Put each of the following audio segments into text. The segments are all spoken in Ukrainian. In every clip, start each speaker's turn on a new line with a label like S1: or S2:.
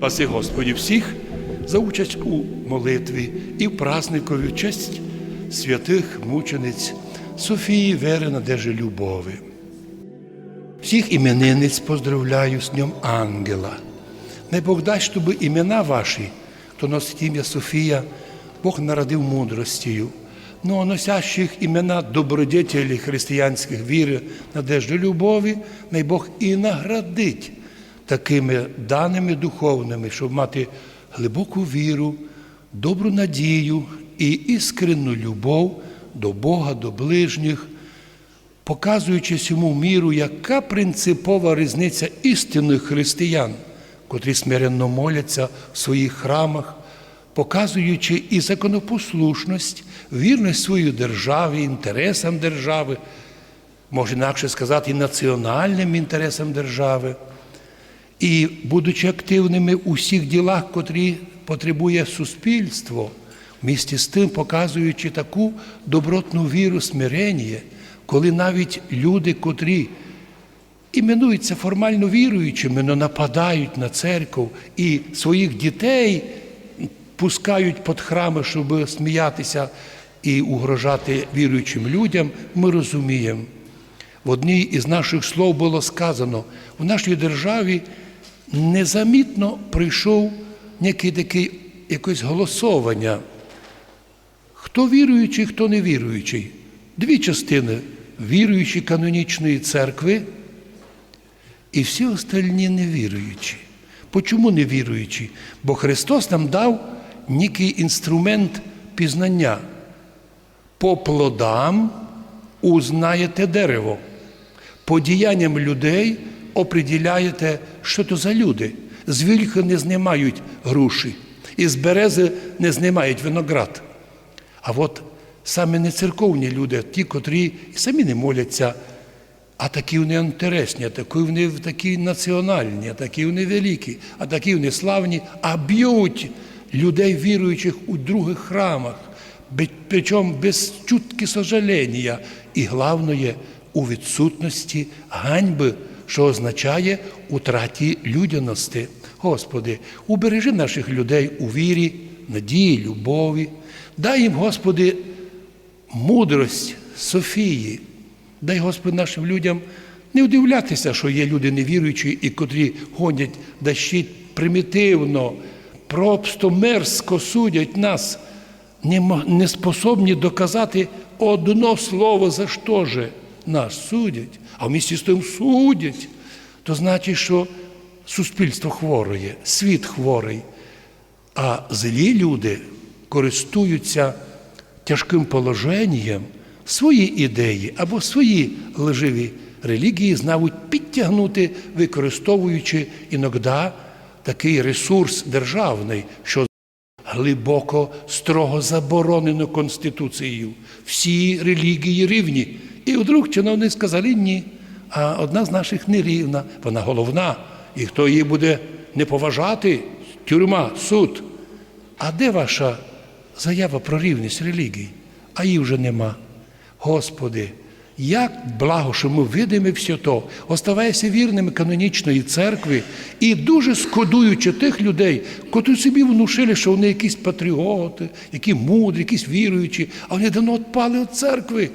S1: Спаси Господі всіх за участь у молитві і в праздникові честь святих мучениць Софії Вери Надежи Любови. Всіх іменинниць поздравляю з Днем Ангела. Не Бог дасть, щоб імена ваші, хто носить ім'я Софія, Бог народив мудростію. Ну, а носящих імена добродетелі християнських віри, надежди любові, най Бог і наградить такими даними духовними, щоб мати глибоку віру, добру надію і іскренну любов до Бога, до ближніх, показуючи цьому міру, яка принципова різниця істинних християн, котрі смиренно моляться в своїх храмах, показуючи і законопослушність, вірність своїй державі, інтересам держави, може інакше сказати, і національним інтересам держави. І будучи активними у всіх ділах, котрі потребує суспільство, місті з тим показуючи таку добротну віру смирення, коли навіть люди, котрі іменуються формально віруючими, але нападають на церкву і своїх дітей пускають під храми, щоб сміятися і угрожати віруючим людям, ми розуміємо. В одній із наших слов було сказано, в нашій державі незамітно прийшов некий такий якесь голосування. Хто віруючий, хто не віруючий. Дві частини віруючі канонічної церкви і всі остальні невіруючі. Почому невіруючі? Бо Христос нам дав некий інструмент пізнання. По плодам узнаєте дерево. По діянням людей оприділяєте, що то за люди. З вільхи не знімають груші, з берези не знімають виноград. А от саме не церковні люди, ті, котрі і самі не моляться, а такі вони інтересні, а такі вони такі національні, а такі вони великі, а такі вони славні, а б'ють людей, віруючих у других храмах, причому без чутки сожалення. І головне, у відсутності ганьби, що означає утраті людяності. Господи, убережи наших людей у вірі, надії, любові. Дай їм, Господи, мудрость Софії. Дай, Господи, нашим людям не удивлятися, що є люди невіруючі і котрі гонять дощить примітивно, просто мерзко судять нас, не способні доказати одно слово, за що же нас судять, а в місті з тим судять, то значить, що суспільство хворе, світ хворий, а злі люди користуються тяжким положенням свої ідеї або свої лживі релігії знають підтягнути, використовуючи іноді такий ресурс державний, що глибоко строго заборонено Конституцією. Всі релігії рівні. І вдруг чиновники сказали ні. А одна з наших не рівна, вона головна. І хто її буде не поважати, тюрма, суд. А де ваша заява про рівність релігій? А її вже нема. Господи, як благо, що ми видимо все то, оставайся вірними канонічної церкви і дуже скодуючи тих людей, котрі собі внушили, що вони якісь патріоти, які мудрі, якісь віруючі, а вони давно відпали від церкви.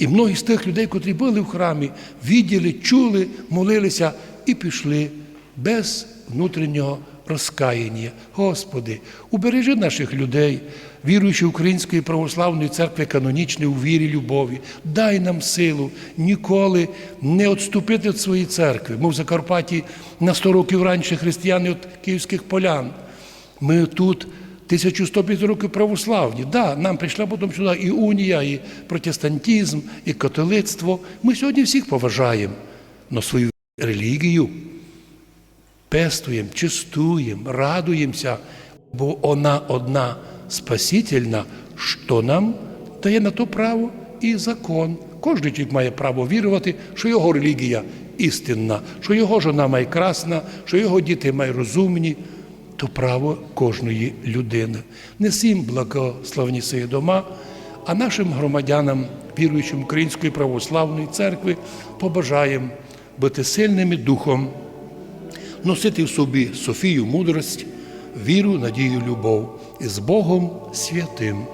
S1: І многі з тих людей, котрі були в храмі, відділи, чули, молилися і пішли без внутрішнього розкаяння. Господи, убережи наших людей, віруючи Української православної церкви канонічної у вірі, любові, дай нам силу ніколи не відступити від своєї церкви. Ми в Закарпатті на 100 років раніше християни від київських полян. Ми тут 1105 років православні. Да, нам прийшла потім сюди і унія, і протестантизм, і католицтво. Ми сьогодні всіх поважаємо, але свою релігію пестуємо, чистуємо, радуємося, бо вона одна спасительна, що нам дає на то право і закон. Кожен чоловік має право вірувати, що його релігія істинна, що його жона має красна, що його діти мають розумні. То право кожної людини. Несім благословні свої дома, а нашим громадянам, віруючим Української православної церкви, побажаємо бути сильними духом, носити в собі Софію мудрость, віру, надію, любов і з Богом святим